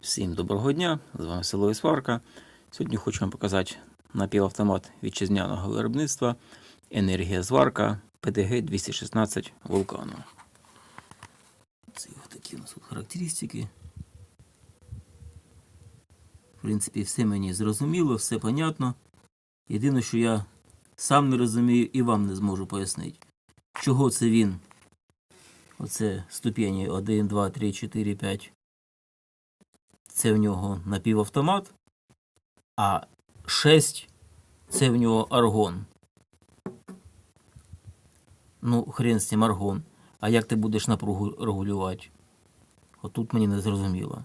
Всім доброго дня! З вами село Сварка. Сьогодні хочу вам показати напівавтомат вітчизняного виробництва Енергія зварка ПДГ 216 вулкану. Це ось такі у нас тут характеристики. В принципі, все мені зрозуміло, все понятно. Єдине, що я сам не розумію і вам не зможу пояснити, чого це він. Оце ступені 1, 2, 3, 4, 5 це в нього напівавтомат, а 6 це в нього аргон. Ну, хрен з цим аргон. А як ти будеш напругу регулювати? Отут мені не зрозуміло.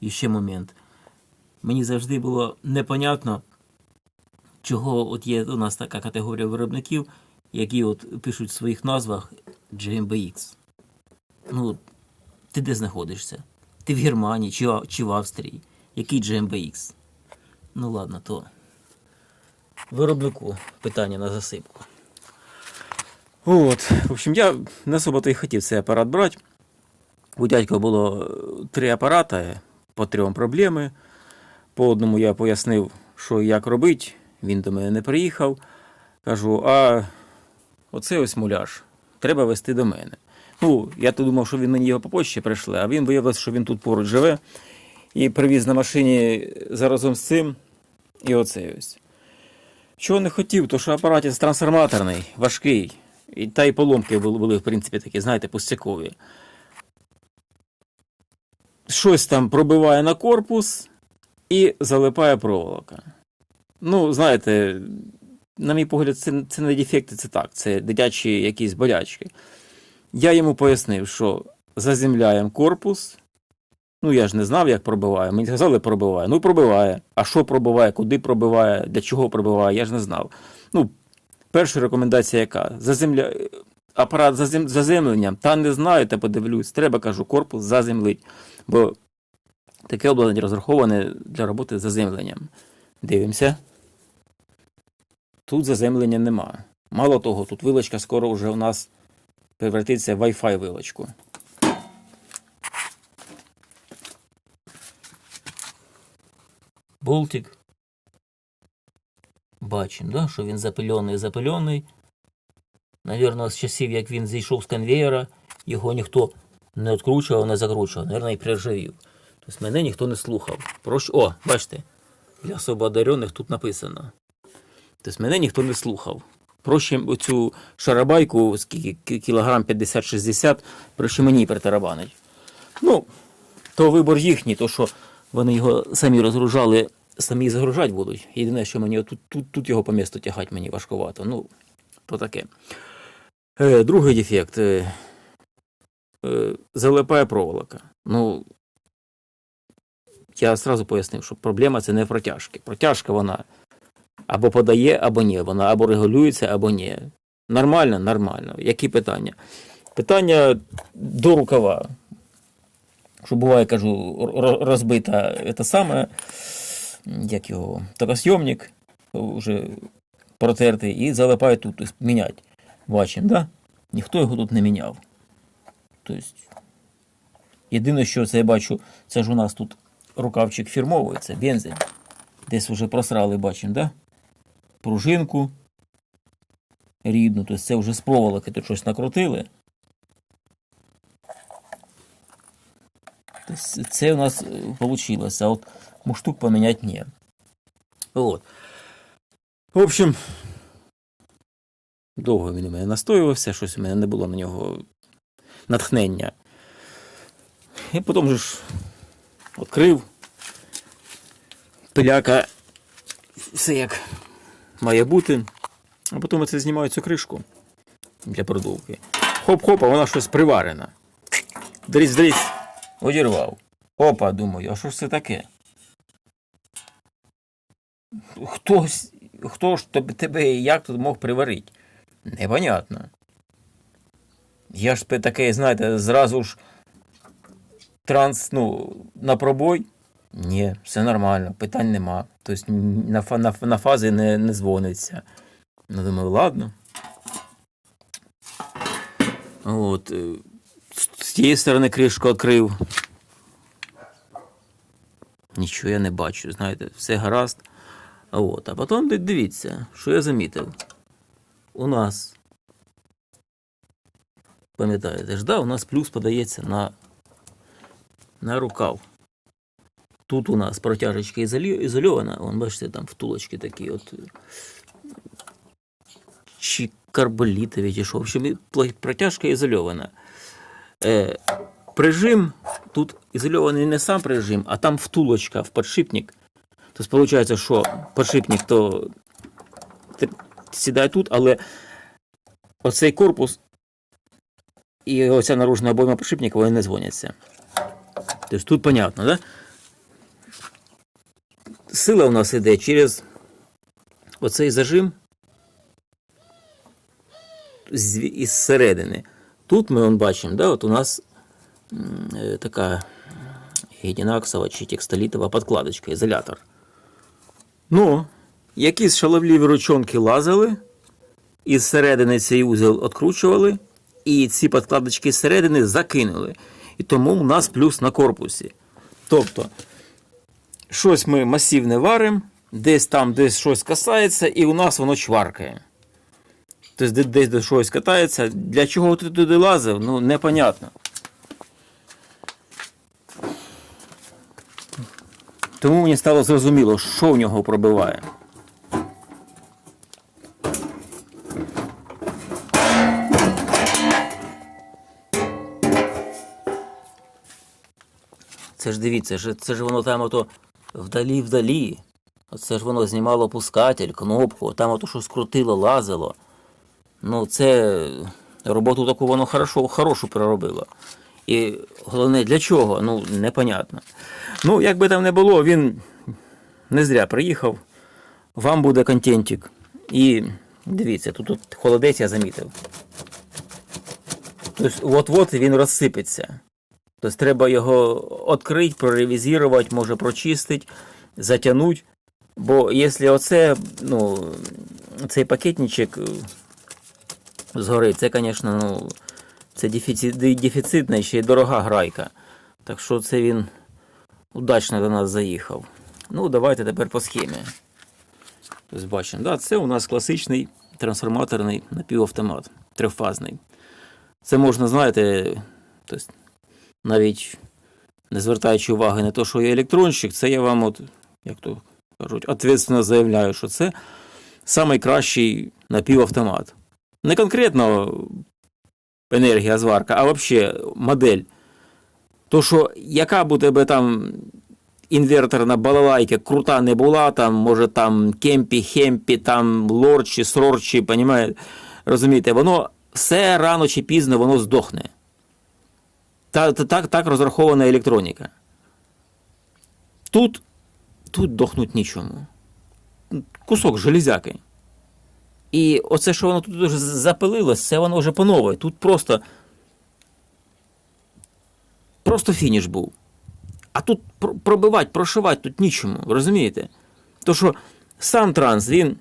І ще момент. Мені завжди було непонятно, чого от є у нас така категорія виробників, які от пишуть в своїх назвах GMBX. Ну, ти де знаходишся? Ти в Германії чи, чи в Австрії? Який GMBX? Ну ладно, то виробнику питання на засипку. От, в общем, я не особо то й хотів цей апарат брати. У дядька було е, три апарати по трьом проблеми. По одному я пояснив, що і як робити. Він до мене не приїхав. Кажу, а оце ось муляж. Треба вести до мене. Ну, я то думав, що він мені його по почті прийшли, а він виявився, що він тут поруч живе. І привіз на машині заразом з цим. І оце ось. Чого не хотів, то що апарат трансформаторний, важкий. І та й поломки були, були, в принципі, такі, знаєте, пустякові. Щось там пробиває на корпус і залипає проволока. Ну, знаєте, на мій погляд, це, це не дефекти, це так, це дитячі якісь болячки. Я йому пояснив, що заземляємо корпус. Ну, я ж не знав, як пробиває. Мені сказали, пробиває. Ну, пробиває. А що пробиває, куди пробиває, для чого пробиває, я ж не знав. Ну, перша рекомендація яка? Заземля... Апарат зазем... заземленням, та не знаю, та подивлюсь. Треба, кажу, корпус заземлить. Бо таке обладнання розраховане для роботи з заземленням. Дивимося. Тут заземлення нема. Мало того, тут вилочка скоро вже у нас превратиться в Wi-Fi вилочку. Болтик. Бачимо, да, що він запильоний, запильоний. Навірно, з часів, як він зійшов з конвеєра, його ніхто не відкручував, не закручував, навірно, і приржавів. Тобто мене ніхто не слухав. Прош... О, бачите, для особо одарених тут написано. Тобто мене ніхто не слухав. Проще оцю шарабайку, скільки кілограм 50-60, проще мені притарабанить. Ну, то вибор їхній, то що вони його самі розгружали, самі загружати будуть. Єдине, що мені тут, тут, тут його по місту тягати мені важкувато. Ну, то таке. Е, другий дефект. Е, е, залипає проволока. Ну, я одразу пояснив, що проблема це не протяжки. Протяжка вона або подає, або ні. Вона або регулюється, або ні. Нормально, нормально. Які питання? Питання до рукава. Що буває, кажу, ро- розбита це саме, як його, токосйомник, вже протертий, і залипає тут, тобто міняти. Бачимо, да? Ніхто його тут не міняв. Тобто, єдине, що це я бачу, це ж у нас тут рукавчик фірмовий, це бензин. Десь вже просрали, бачимо, да? Пружинку рідну, тобто це вже з проволоки тут щось накрутили. Тобто це у нас вийшло, а от муштук поміняти ні. От. В общем, довго він у мене настоювався, щось у мене не було на нього натхнення. І потім же ж відкрив. Пиляка все як має бути. А потім це знімаю цю кришку для продувки. Хоп-хоп, а вона щось приварена. Дрісь, одірвав. Опа, думаю, а що ж це таке? Хтось, хто ж тебе і як тут мог приварити? Непонятно. Я ж таке, знаєте, зразу ж транс, ну, на пробой. Ні, все нормально, питань нема. Тобто на, на, на фази не, не дзвониться. Ну, думаю, ладно. От. е, З тієї сторони кришку відкрив. нічого я не бачу. Знаєте, все гаразд. От. А потім дивіться, що я замітив. У нас, пам'ятаєте ж, да, у нас плюс подається на, на рукав. Тут у нас протяжечка ізольована, вон, бачите, там втулочки такі от. Чи карболітові, чи. В общем, протяжка ізольована. Е, прижим, тут ізольований не сам прижим, а там втулочка в подшипник. Тобто, виходить, що подшипник то сідає тут, але оцей корпус і оця наружна обойма подшипника вони не дзвоняться. Тобто тут понятно, да? Сила у нас іде через оцей зажим із середини. Тут ми он бачимо, да, от у нас е, така гідінаксова чи текстолітова подкладочка, ізолятор. Ну, якісь шаловливі ручонки лазили, і зсередини цей узел відкручували, і ці подкладочки зсередини закинули. І тому у нас плюс на корпусі. Тобто, щось ми масивне варимо, десь там десь щось касається, і у нас воно чваркає. Тобто десь до щось катається. Для чого ти туди лазив, ну непонятно. Тому мені стало зрозуміло, що в нього пробиває. Це ж дивіться, це ж воно там ото вдалі вдалі. Оце ж воно знімало пускатель, кнопку, там ото що скрутило, лазило. Ну, це роботу таку воно хорошо, хорошу проробило. І головне, для чого? Ну, непонятно. Ну, як би там не було, він не зря приїхав. Вам буде контентик. І дивіться, тут, тут холодець я замітив. Тобто, от-от він розсипеться. Тобто треба його відкрити, проревізувати, може прочистити, затягнути. Бо якщо оце, ну, цей пакетничок е, згорить, це, звісно, ну, це дефіцит, дефіцитна ще й дорога грайка. Так що це він удачно до нас заїхав. Ну, давайте тепер по схемі. Бачимо, да, це у нас класичний трансформаторний напівавтомат, трифазний. Це можна, знаєте, тобто, навіть не звертаючи уваги на те, що я електронщик, це я вам, от, як то кажуть, відповідально заявляю, що це найкращий напівавтомат. Не конкретно енергія зварка, а взагалі модель. То, що яка б у тебе там інверторна балалайка крута не була, там, може там кемпі, хемпі, там лорчі, срорчі, розумієте, воно все рано чи пізно воно здохне. Та, та- так, так розрахована електроніка. Тут, тут дохнуть нічому. Кусок железяки. І оце, що воно тут вже запилилось, це воно вже по новій. Тут просто. Просто фініш був. А тут пробивати, прошивати тут нічому, розумієте? То що сам транс, він,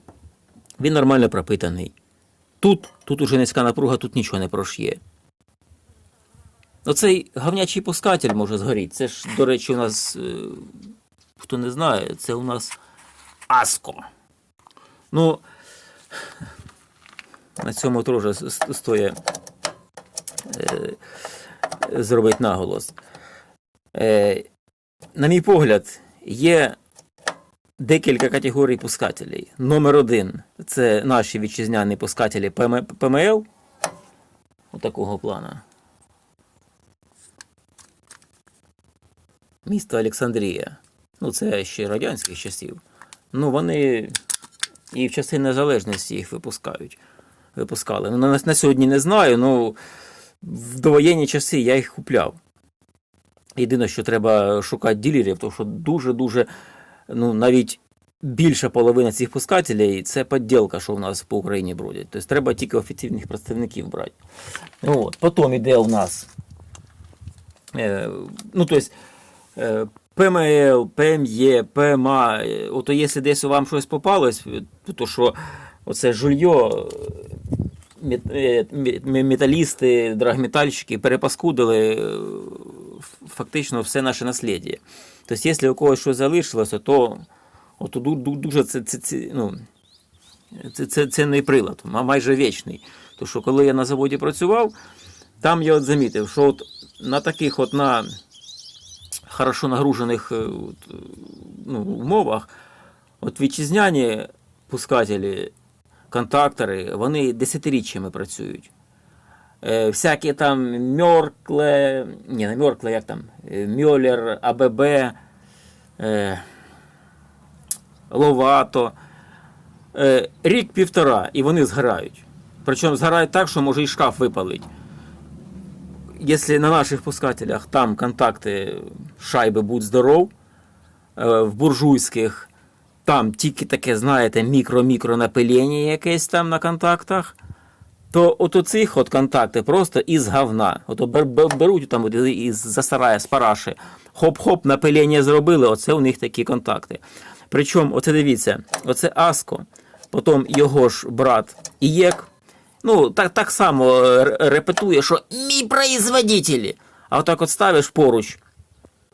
він нормально пропитаний. Тут, тут уже низька напруга, тут нічого не прошє. Оцей говнячий пускатель може згоріти. Це ж, до речі, у нас, е, хто не знає, це у нас Аско. Ну, на цьому теж стоїть е, зробити наголос. Е, на мій погляд, є декілька категорій пускателей. Номер один це наші вітчизняні пускателі ПМ, ПМЛ. Отакого плана. Місто Олександрія. Ну, це ще радянських часів. Ну, вони і в часи незалежності їх випускають. Випускали. Ну, на, на сьогодні не знаю, ну в довоєнні часи я їх купляв. Єдине, що треба шукати ділерів, тому що дуже-дуже, ну, навіть більша половина цих пускателей це підділка, що в нас по Україні бродять. Тобто треба тільки офіційних представників брати. Ну, от. Потім іде у нас. Е, ну, тобто, ПМЛ, ПМЄ, ПМА. е, Ото якщо десь вам щось попалось, то що оце жульйо, е, мет- мет- металісти, драгметальщики перепаскудили е, фактично все наше наслідя. Тобто, якщо у когось щось залишилося, то от, ду- ду- дуже це, це, це, ну, це, це, це не прилад, а майже вічний. Тому що коли я на заводі працював, там я от замітив, що от на таких от на хорошо нагружених е, е, ну, умовах, от вітчизняні пускателі, контактори, вони десятиріччями працюють. Е, всякі там Мьоркле, ні, не Мьоркле, як там, Мьолер, АББ, е, Ловато. Е, рік-півтора, і вони згорають. Причому згорають так, що може і шкаф випалить. Якщо на наших пускателях там контакти шайби будь здоров, е, в буржуйських там тільки таке, знаєте, мікро-мікро напилення якесь там на контактах, то от оцих от контакти просто із говна. От бер- бер- беруть там із засарая, з параші, хоп-хоп, напилення зробили, оце у них такі контакти. Причому, оце дивіться, оце Аско, потім його ж брат Ієк, ну, так, так само е, репетує, що мій производителі. А отак от ставиш поруч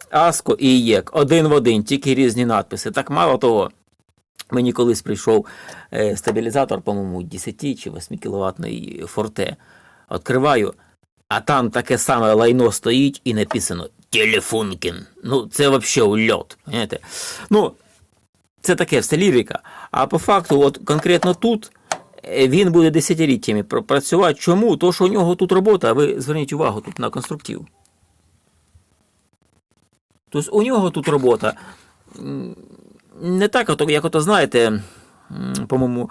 Аско і Ієк, один в один, тільки різні надписи. Так мало того, Мені колись прийшов е, стабілізатор, по-моєму, 10 чи 8 кіловатний форте. Відкриваю, а там таке саме лайно стоїть і написано Телефункін. Ну, це взагалі ульот. Ну, це таке все лірика. А по факту, от конкретно тут він буде десятиліттями пр- працювати. Чому? То, що у нього тут робота, ви зверніть увагу тут на конструктив. Тобто у нього тут робота не так, як ото знаєте, по-моєму,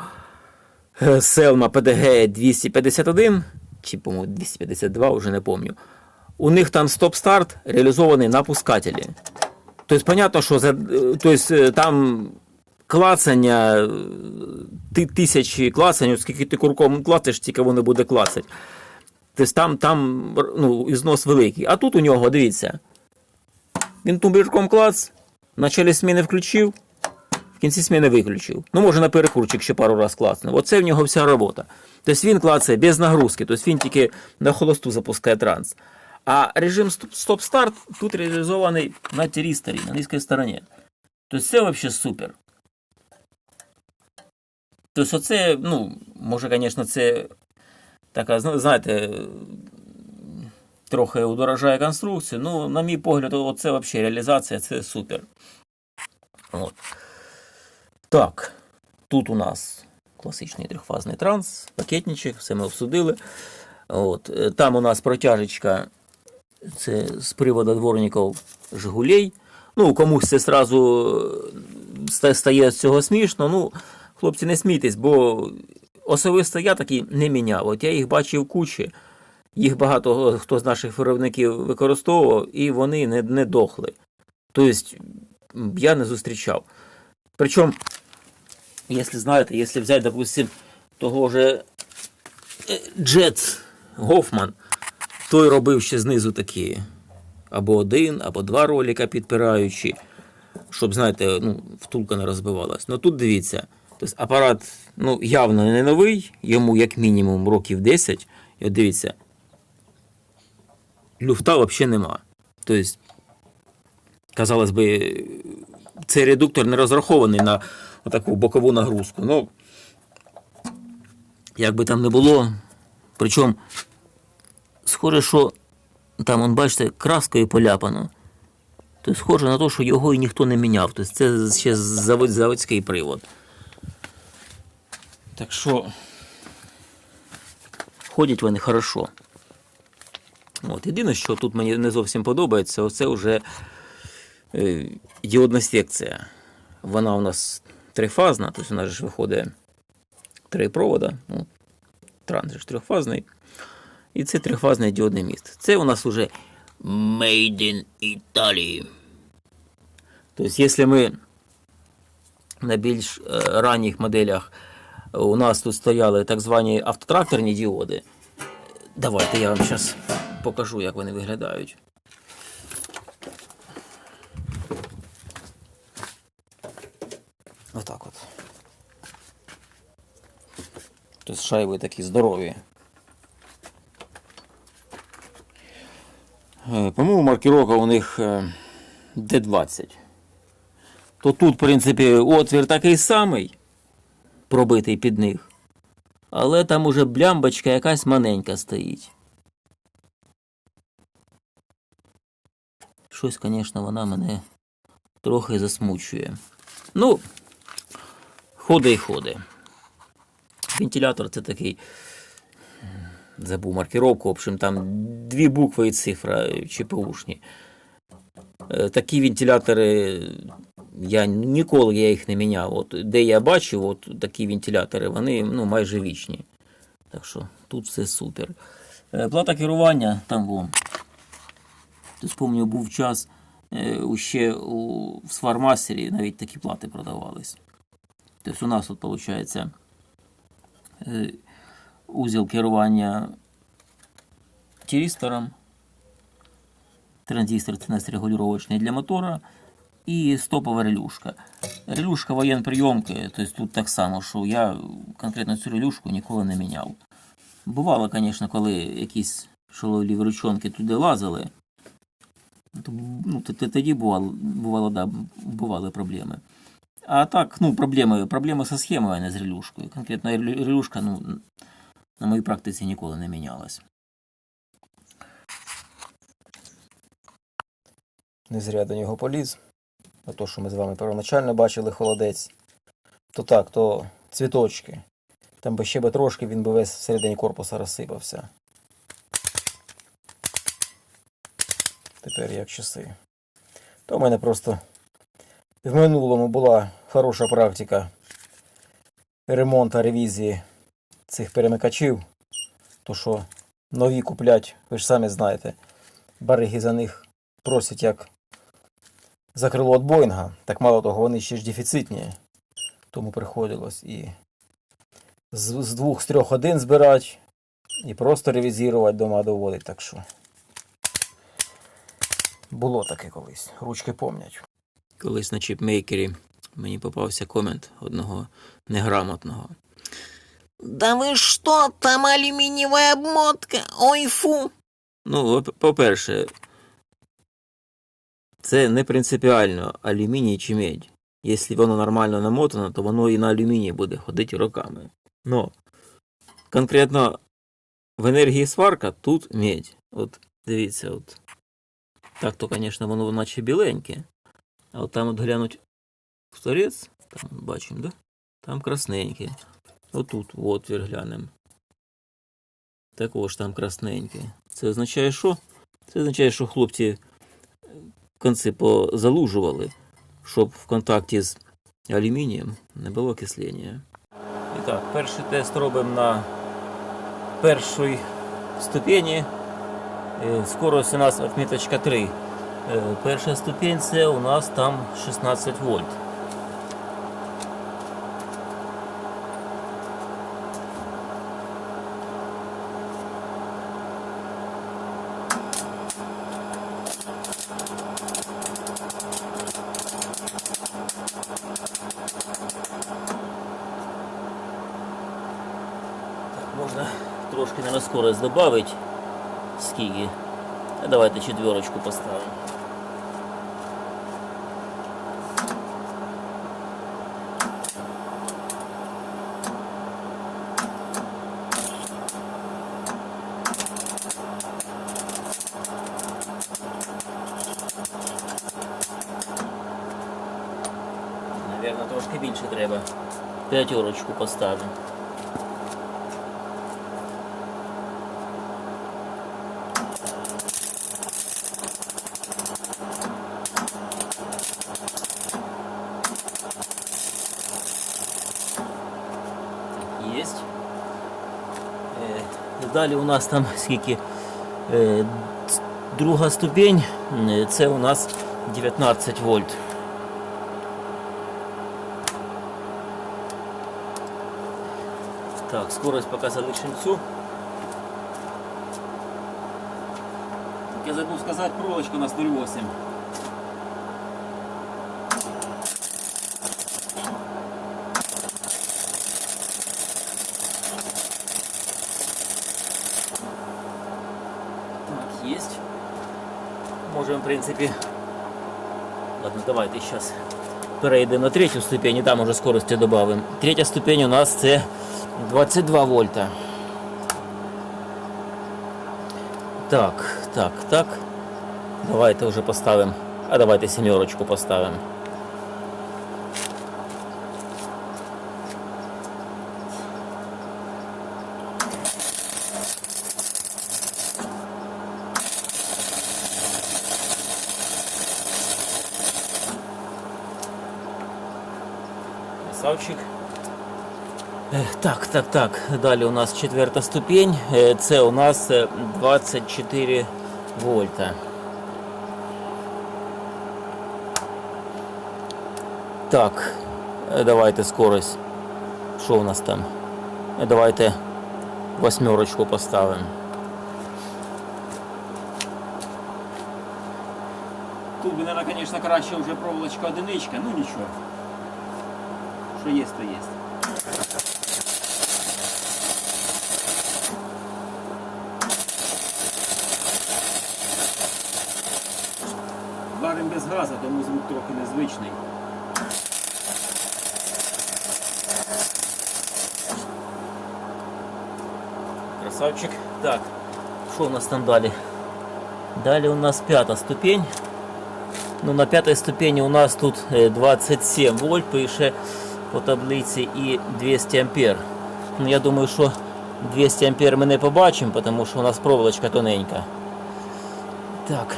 е, Селма ПДГ 251, чи, по-моєму, 252, вже не пам'ятаю. У них там стоп-старт реалізований на пускателі. Тобто, понятно, що за, е, тобто, е, там клацання, ти, тисячі клацань, скільки ти курком клацаєш, тільки воно буде клацати. Тобто там, там ну, ізнос великий. А тут у нього, дивіться, він тумблерком клац, в началі зміни включив, в кінці зміни виключив. Ну, може, на перекурчик ще пару раз клацнув. Оце в нього вся робота. Тобто він клацає без нагрузки, тобто він тільки на холосту запускає транс. А режим стоп- стоп-старт тут реалізований на тірісторі, на низькій стороні. Тобто це взагалі супер. Тобто, оце, ну, може, звісно, це така, знаєте, трохи удорожає конструкцію. Ну, на мій погляд, оце взагалі реалізація, це супер. От. Так, тут у нас класичний трьохфазний транс, пакетничок, все ми обсудили. От. Там у нас протяжечка це з приводу дворників Жигулей. Ну, комусь це сразу е, стає з цього смішно. Ну, хлопці, не смійтесь, бо особисто я такі не міняв. От я їх бачив кучі. Їх багато хто з наших виробників використовував, і вони не, не дохли. Тобто я не зустрічав. Причому, якщо знаєте, якщо взяти, допустим, того же Джет Гофман, той робив ще знизу такі або один, або два ролика підпираючи, щоб, знаєте, ну, втулка не розбивалась. Ну тут дивіться, тобто апарат ну, явно не новий, йому як мінімум років 10. І от дивіться, люфта взагалі нема. Тобто, казалось би, цей редуктор не розрахований на таку бокову нагрузку. Ну, як би там не було, причому, схоже, що там, он, бачите, краскою поляпано. То схоже на те, що його і ніхто не міняв. Тобто це ще заводський привод. Так що ходять вони хорошо. От, єдине, що тут мені не зовсім подобається, оце вже е, діодна секція. Вона у нас трифазна, тобто нас ж виходить три провода. Ну, транс ж трьохфазний. І це трьохфазний діодний міст. Це у нас уже Made in Italy. Тобто, якщо ми на більш е, ранніх моделях е, у нас тут стояли так звані автотракторні діоди. Давайте я вам зараз покажу, як вони виглядають. Отак от. Тобто шайби такі здорові. Е, По-моєму, маркировка у них е, Д20, то тут, в принципі, отвір такий самий, пробитий під них. Але там уже блямбочка якась маленька стоїть. Щось, звісно, вона мене трохи засмучує. Ну, ходи і ходи. Вентилятор це такий. Забув маркировку, в общем, там дві букви і цифра ЧПУшні. Е, Такі вентилятори я ніколи я їх не міняв. От, де я бачив, от такі вентилятори, вони ну, майже вічні. Так що тут все супер. Е, Плата керування там вон. Спомню, був час е, ще у в навіть такі плати продавались. Тобто у нас тут виходить е, узел керування тиристором, транзистор це нас регулювачний для мотора і стопова релюшка. Релюшка воєнприйомки, тобто тут так само, що я конкретно цю релюшку ніколи не міняв. Бувало, звісно, коли якісь шолові ручонки туди лазили, то, ну, тоді бувало, бувало, да, бували проблеми. А так, ну, проблеми, проблеми зі схемою, а не з релюшкою. Конкретно релюшка, ну, на моїй практиці ніколи не мінялась. Не зря до нього поліз. То, що ми з вами первоначально бачили холодець, то так, то цвіточки. Там би ще би трошки він би весь всередині корпуса розсипався. Тепер як часи. То в мене просто в минулому була хороша практика ремонту, ревізії цих перемикачів. То що нові куплять, ви ж самі знаєте, бариги за них просять як за крило від Боїнга. Так мало того, вони ще ж дефіцитні. Тому приходилось і з, з двох, з трьох один збирати, і просто ревізувати дома доводить. Так що було таке колись. Ручки помнять. Колись на чіпмейкері мені попався комент одного неграмотного. Да вы что, там алюминиевая обмотка? Ой, фу. Ну, по-перше, це не принципіально алюміній чи медь. Якщо воно нормально намотано, то воно і на алюмінії буде ходити роками. Но конкретно в енергії сварка тут медь. От дивіться, от. Так то, звісно, воно наче біленьке. А от там от глянуть в торець, там бачимо, да? Там красненьке. Отут в отвір глянемо. Також там красненьке. Це означає, що? Це означає, що хлопці конці позалужували, щоб в контакті з алюмінієм не було кислення. І так, перший тест робимо на першій ступені. Е, Скорость у нас отміточка 3. Е, Перша ступінь це у нас там 16 вольт. Так, можна трошки на скорость добавити. Скільки? А давайте четверочку поставимо. Наверно, трошки більше треба. П'ятерочку поставимо. Есть. Е, Далі у нас там скільки е, друга ступень, е, це у нас 19 вольт. Так, скорость поки залишимо цю. Я забув сказати, проволочка у нас 0,8. Так, есть. Можем, в принципі, давайте зараз перейдемо на третю ступень і там уже скорості додамо. Третя ступень у нас це 22 вольта. Так, так, так. Давайте вже поставимо. А давайте сімерочку поставимо. Так, так, так. Далі у нас четверта ступень. Е, Це у нас е, 24 вольта. Так, е, давайте скорость. Що у нас там? Е, Давайте восьмерочку поставимо. Тут би, наверное, конечно, краще вже проволочка одиничка, ну нічого. Що є, то є. Варим без газу, тому звук трохи незвичний. Красавчик. Так, що у нас там далі? Далі у нас п'ята ступень. Ну, на п'ятій ступені у нас тут е, 27 вольт, пише по таблиці і 200 ампер. Ну, я думаю, що 200 ампер ми не побачимо, тому що у нас проволочка тоненька. Так.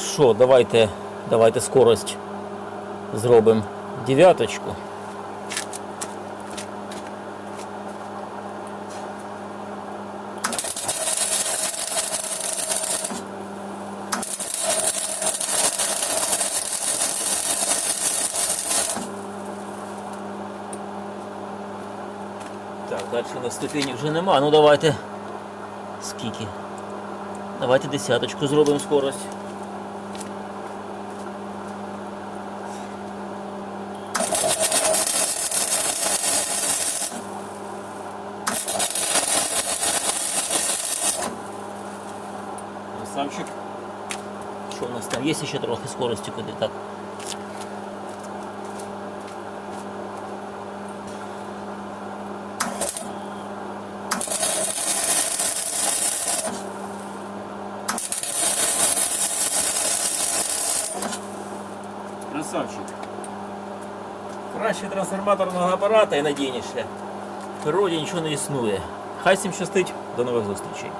Що, давайте, давайте скорость зробимо дев'яточку. Так, далі на ступені вже нема. Ну давайте. Скільки? Давайте десяточку зробимо скорость. Що у нас там? Є ще трохи скорості куди так. Красавчик. Краще трансформаторного апарата і надійніше. В природі нічого не існує. Хай всім щастить. До нових зустрічей.